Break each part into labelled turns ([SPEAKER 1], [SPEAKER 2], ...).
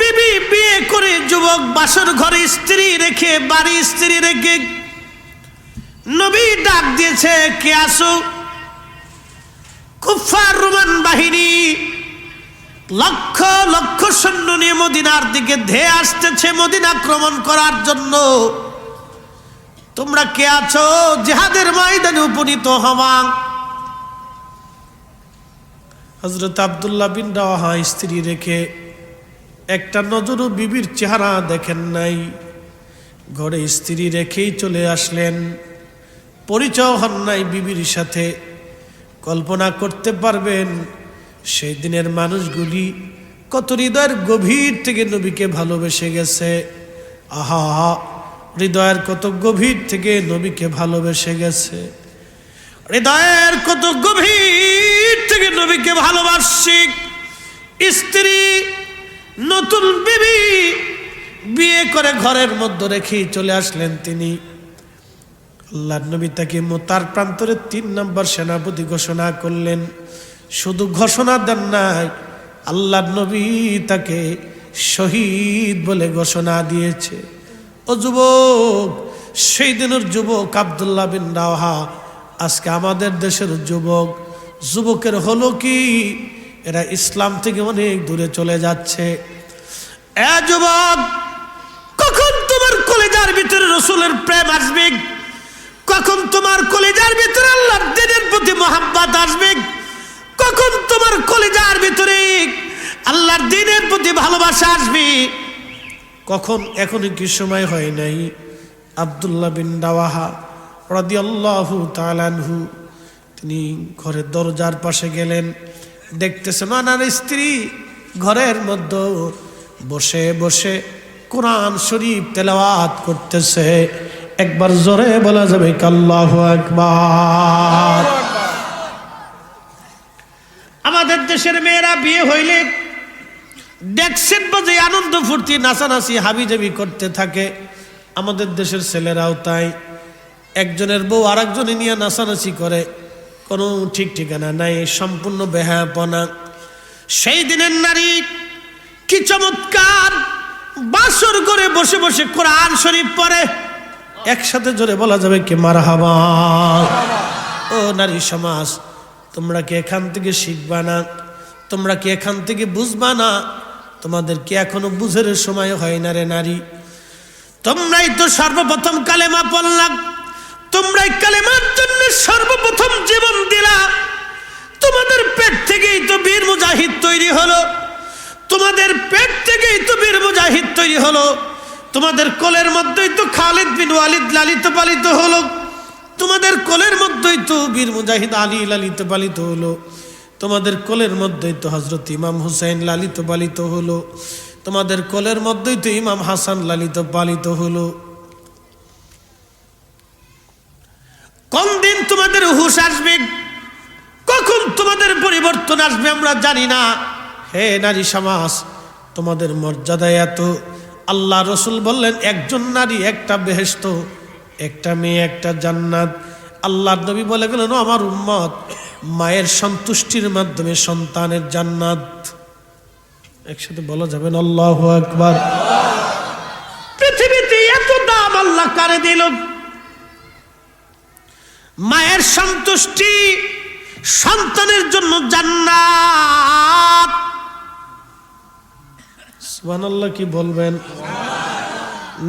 [SPEAKER 1] বিবি বিয়ে করে যুবক বাসর ঘরে স্ত্রী রেখে, বাড়ি স্ত্রী রেখে নবী ডাক দিয়েছে, কে আসো কুফার রোমান বাহিনী লক্ষ লক্ষ সৈন্য নিয়ে মদিনার দিকে ধেয়ে আসতেছে মদিনা আক্রমণ করার জন্য। তোমরা কে আছো? জেহাদের ময়দানে উপনীত হওয়া হজরত আবদুল্লাহ বিন রাওয়াহা স্ত্রী রেখে একটা নজরও বিবির চেহারা দেখেন নাই। ঘরে স্ত্রী রেখেই চলে আসলেন। পরিচয় হন নাই বিবির সাথে। কল্পনা করতে পারবেন, সেই দিনের মানুষগুলি কত হৃদয়ের গভীর থেকে নবীকে ভালোবেসে গেছে। আহা, হৃদয়ের কত গভীর থেকে নবীকে ভালোবেসে গেছে। হৃদয়ের কত গভীর থেকে নবীকে ভালোবাসি স্ত্রী নতুন বিবি বিয়ে করে ঘরের মধ্যে রেখে চলে আসলেন তিনি। আল্লাহ নবী তাকে মোতার প্রান্তরে তিন নম্বর সেনাপতি ঘোষণা করলেন। শুধু ঘোষণা দেন নাই আল্লাহ নবী তাকে শহীদ বলে ঘোষণা দিয়েছে। ও যুবক, সেই দিনের যুবক আবদুল্লাহ বিন রাওহা, আজকে আমাদের দেশের যুবক। যুবকের হলো কি? এরা ইসলাম থেকে অনেক দূরে চলে যাচ্ছে। কখন তোমার কলেজার ভিতরে রসুলের প্রেম আসবে? কখন তোমার কলেজার ভিতরে আল্লাহর দিনের প্রতি মোহাম্মত আসবে? কখন তোমার কলেজার ভিতরে আল্লাহর দিনের প্রতি ভালোবাসা আসবে? কখন এখনও কি সময় হয় নাই? আবদুল্লাহ বিন দাওয়াহা রদিয়াল্লাহু তালানহু তিনি ঘরের দরজার পাশে গেলেন। দেখতেছেন আনার স্ত্রী ঘরের মধ্যে বসে বসে কোরআন শরীফ তেলাওয়াত করতেছে। একবার জোরে বলা যাবে কাল্লাহ একবার আমাদের দেশের মেয়েরা বিয়ে হইলে ডেক্সেট বাজে আনন্দ ফুর্তি নাচানাচি হাবিজাবি করতে থাকে। আমাদের দেশের ছেলেরাও তাই। একজনের বউ আর নিয়ে নাচানাচি করে। কোনো ঠিক ঠিকানা নাই, সম্পূর্ণ বেহাপনা সেই দিনের নারী কি চমৎকার, বাসর করে বসে বসে কোরআন শরীফ পরে একসাথে জোরে বলা যাবে কি মার হাবা ও নারী সমাজ, তোমরা কি এখান থেকে শিখবা না? তোমরা কি এখান থেকে বুঝবা না? তোমাদের কি এখনও বুঝের সময় হয় না রে নারী? তোমরাই তো সর্বপ্রথম কালেমা পড়লাম। তোমরাই কালেমার জন্য সর্বপ্রথম জীবন দিলা। তোমাদের পেট থেকেই তো বীর মুজাহিদ তৈরি হলো। তোমাদের পেট থেকেই তো বীর মুজাহিদ তৈরি হলো। তোমাদের কোলের মধ্যেই তো খালিদ বিন ওয়ালিদ লালিত পালিত হলো। তোমাদের কোলের মধ্যেই তো বীর মুজাহিদ আলী লালিত পালিত হলো। তোমাদের কোলের মধ্যেই তো হজরত ইমাম হুসাইন লালিত পালিত হলো। তোমাদের কোলের মধ্যেই তো ইমাম হাসান লালিত পালিত হলো। কোন দিন তোমাদের হুশ আসবে? কখন তোমাদের পরিবর্তন আসবে আমরা জানি না। হে নারী সমাজ, তোমাদের মর্যাদা এত। আল্লাহ রসুল বললেন, একজন নারী, একটা বেহেস্ত একটা মেয়ে, একটা জান্নাত। আল্লাহ নবী বলে গেলেন আমার উম্মত, মায়ের সন্তুষ্টির মাধ্যমে সন্তানের জান্নাত। একসাথে বলা যাবে আল্লাহ একবার পৃথিবীতে এত দাম আল্লাহ কারে দিল? মায়ের সন্তুষ্টি সন্তানের জন্য জান্নাত। আল্লাহ কি বলবেন?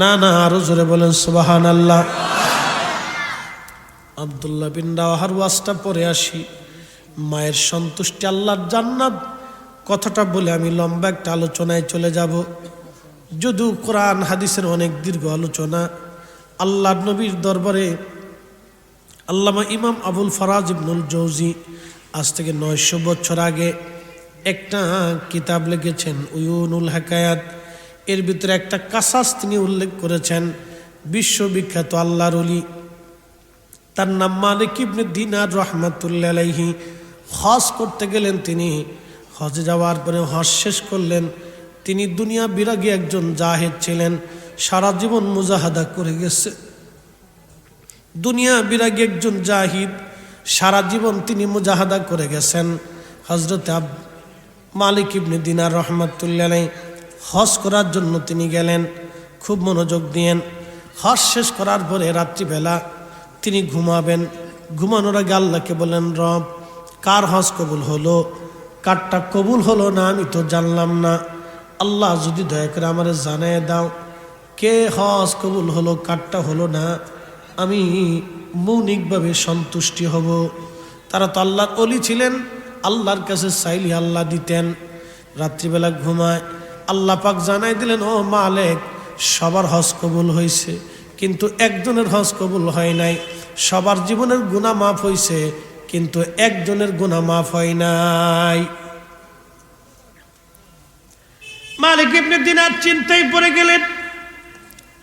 [SPEAKER 1] না না, আরও জোরে বলেন সুবাহান আল্লাহ আবদুল্লাহ বিন রাওয়াহার ওয়াজটা পরে আসি। মায়ের সন্তুষ্টি আল্লাহর জান্নাত। কথাটা বলে আমি লম্বা একটা আলোচনায় চলে যাব। যদিও কোরআন, হাদিসের অনেক দীর্ঘ আলোচনা আল্লাহ নবীর দরবারে আল্লামা ইমাম আবুল ফরাজ ইবনুল জৌজি আজ থেকে নয়শো বছর আগে একটা কিতাব লিখেছেন, উয়ুনুল হাকায়াত। এর ভিতরে একটা কাসাস তিনি উল্লেখ করেছেন, বিশ্ববিখ্যাত আল্লাহর অলি তার নাম মালিক ইবনে দিনার রহমাতুল্লাহ হজ করতে গেলেন তিনি, হজে যাওয়ার পরে হজ শেষ করলেন। তিনি দুনিয়া বিরাগী একজন জাহেদ ছিলেন, সারা জীবন মুজাহাদা করে গেছে। দুনিয়া বিরাগী একজন জাহিদ সারা জীবন তিনি মুজাহাদা করে গেছেন। হজরত আব মালিক ইবনে দিনার রহমাতুল্লাহ হজ করার জন্য তিনি গেলেন, খুব মনোযোগ দিয়েন। হজ শেষ করার পরে রাত্রিবেলা তিনি ঘুমাবেন। ঘুমানোর আগে আল্লাহকে বলেন রব, কার হজ কবুল হলো? কারটা কবুল হলো না আমি তো জানলাম না। আল্লাহ যদি দয়া করে আমার জানায় দাও, কে হজ কবুল হলো, কারটা হলো না আমি মৌনিকভাবে সন্তুষ্টি হব। তারা তো আল্লাহর অলি ছিলেন, আল্লাহর কাছে চাইলে আল্লাহ দিতেন। রাত্রিবেলা ঘুমায়, আল্লাহ পাক জানাই দিলেন, ও মালেক, সবার হজ কবুল হয়েছে, কিন্তু একজনের হজ কবুল হয় নাই। সবার জীবনের গুণা মাফ হয়েছে, কিন্তু একজনের গুণা মাফ হয় নাই। মালিক ইবনে দিনার চিন্তায় পড়ে গেলেন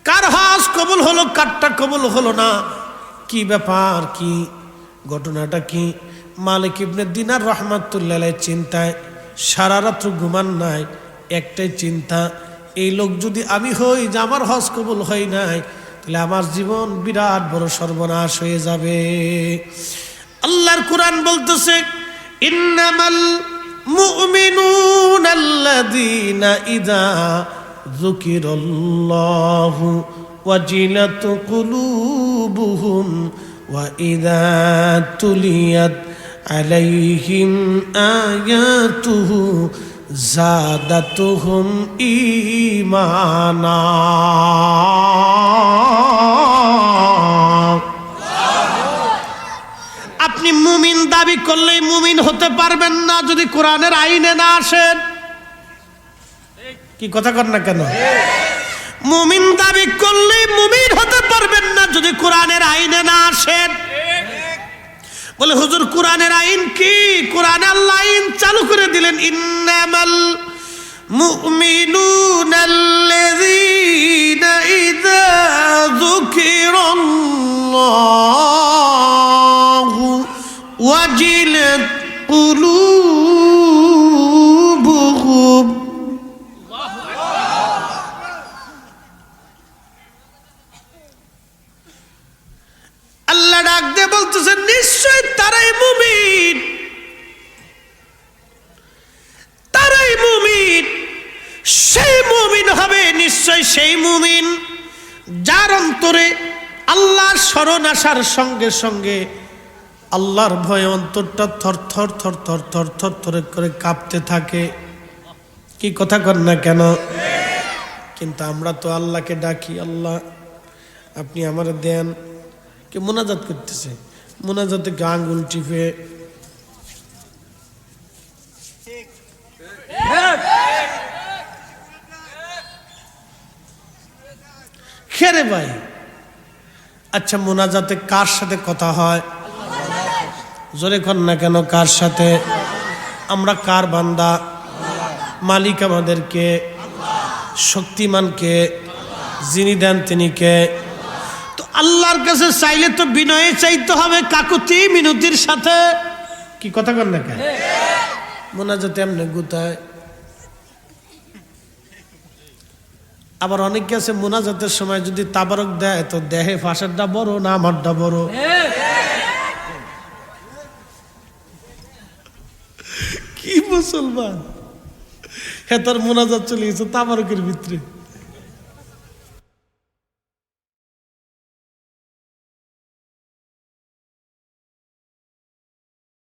[SPEAKER 1] কার হাস কবুল হলো, কারটা কবুল হলো না? কি ব্যাপার, কি ঘটনাটা কি? মালিক ইবনে দিনার রহমাতুল্লাহ চিন্তায় সারা রাত্র ঘুমান নাই, একটাই চিন্তা, এই লোক যদি আমি হই যে আমার হজ কবুল হই নাই, তাহলে আমার জীবন বিরাট বড় সর্বনাশ হয়ে যাবে। আল্লাহর কোরআন বলতেছে, ইন্নামাল মুমিনুন আল্লাযীনা ইযা যুকিরাল্লাহু ওয়াজিলাত কুলুবুহুম ওয়া ইযা তুলিয়াত আলাইহিম আয়াতুহু জাদাতুহুম ঈমানা আপনি মুমিন দাবি করলেই মুমিন হতে পারবেন না যদি কোরআনের আইনে না আসেন। কি কথা কর না কেন? মুমিন দাবি করলে মুমিন হতে পারবেন না যদি কোরআনের আইনে না আসেন বলে হুজুর কোরআনের আইন কি? কোরআনে আল্লাহ আইন চালু করে দিলেন ইন্নামাল মুমিনুন আল্লাযীনা ইযা যুকিরাল্লাহু ওয়াজিলাত কুলুবুহুম নিশ্চয় সেই মুমিন যার অন্তরে আল্লাহর স্মরণ আসার সঙ্গে সঙ্গে আল্লাহর ভয়ে অন্তরটা থর থর থর থর থর থর থর করে কাঁপতে থাকে। কি কথা কর না কেন? কিন্তু আমরা তো আল্লাহকে ডাকি, আল্লাহ আপনি আমার দেন। কে মোনাজাত করতেছে। মোনাজাতে কে আঙ্গুল টিপে খেরে ভাই? আচ্ছা মোনাজাতে কার সাথে কথা হয়? জোরে কর না কেন, কার সাথে? আমরা কার বান্দা? মালিক আমাদেরকে শক্তিমানকে যিনি দেন তিনি কে? তো আল্লাহর কাছে চাইলে তো বিনয়ে চাইতে হবে, কাকুতি মিনতির সাথে। কি কথা কর না কেন? মোনাজাতে এমনি গুতায়। আবার অনেকে আছে মোনাজাতের সময় যদি তাবারক দেয়, তো দেহে ফাঁসেরটা বড় না আমারটা বড়? কি মুসলমান? হ্যাঁ তার মোনাজাত চলে গেছে তাবারকের ভিতরে।